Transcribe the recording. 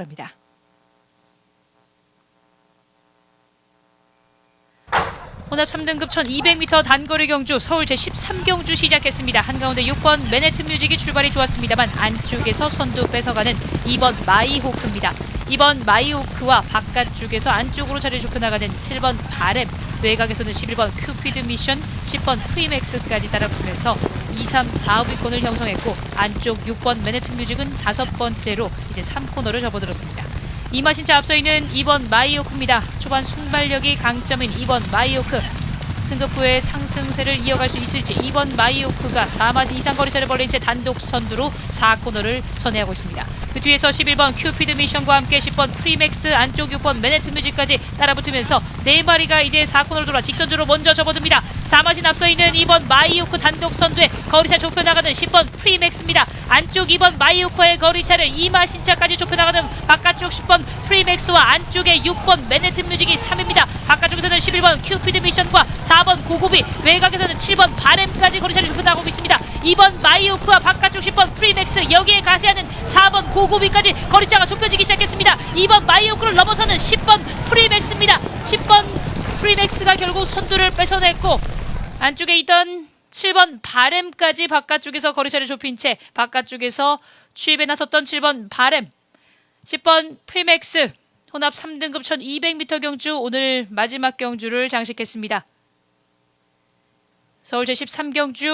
바랍니다. 혼합 3등급 1200m 단거리 경주 서울 제13경주 시작했습니다. 한가운데 6번 맨해튼 뮤직이 출발이 좋았습니다만 안쪽에서 선두 뺏어가는 2번 마이호크입니다. 2번 마이호크와 바깥쪽에서 안쪽으로 자리를 좁혀나가는 7번 바램 외곽에서는 11번 큐피드 미션 10번 프리맥스까지 따라붙으면서 2, 3, 4, 5위권을 형성했고 안쪽 6번 맨해튼 뮤직은 다섯 번째로 이제 3코너를 접어들었습니다. 이마신차 앞서 있는 2번 마이오크입니다. 초반 순발력이 강점인 2번 마이오크. 승급 후에 상승세를 이어갈 수 있을지 2번 마이오크가 4마진 이상 거리차를 벌린 채 단독 선두로 4코너를 선회하고 있습니다. 그 뒤에서 11번 큐피드 미션과 함께 10번 프리맥스 안쪽 6번 맨해튼 뮤직까지 따라붙으면서 네 마리가 이제 4코너를 돌아 직선주로 먼저 접어듭니다. 4마진 앞서 있는 2번 마이오크 단독 선두에 거리차 좁혀나가는 10번 프리맥스입니다. 안쪽 2번 마이오크의 거리차를 이마신차까지 좁혀나가는 바깥쪽 10번 프리맥스와 안쪽에 6번 맨해튼 뮤직이 3입니다. 바깥쪽에서는 11번 큐피드 미션과 4번 고고비 외곽에서는 7번 바램까지 거리차를 좁혀나가고 있습니다. 2번 마이오크와 바깥쪽 10번 프리맥스 여기에 가세하는 4번 고고비까지 거리차가 좁혀지기 시작했습니다. 2번 마이오크를 넘어서는 10번 프리맥스입니다. 10번 프리맥스가 결국 선두를 뺏어냈고 안쪽에 있던 7번 바램까지 바깥쪽에서 거리차를 좁힌 채 바깥쪽에서 추입에 나섰던 7번 바램 10번 프리맥스 혼합 3등급 1200m 경주 오늘 마지막 경주를 장식했습니다. 서울 제13경주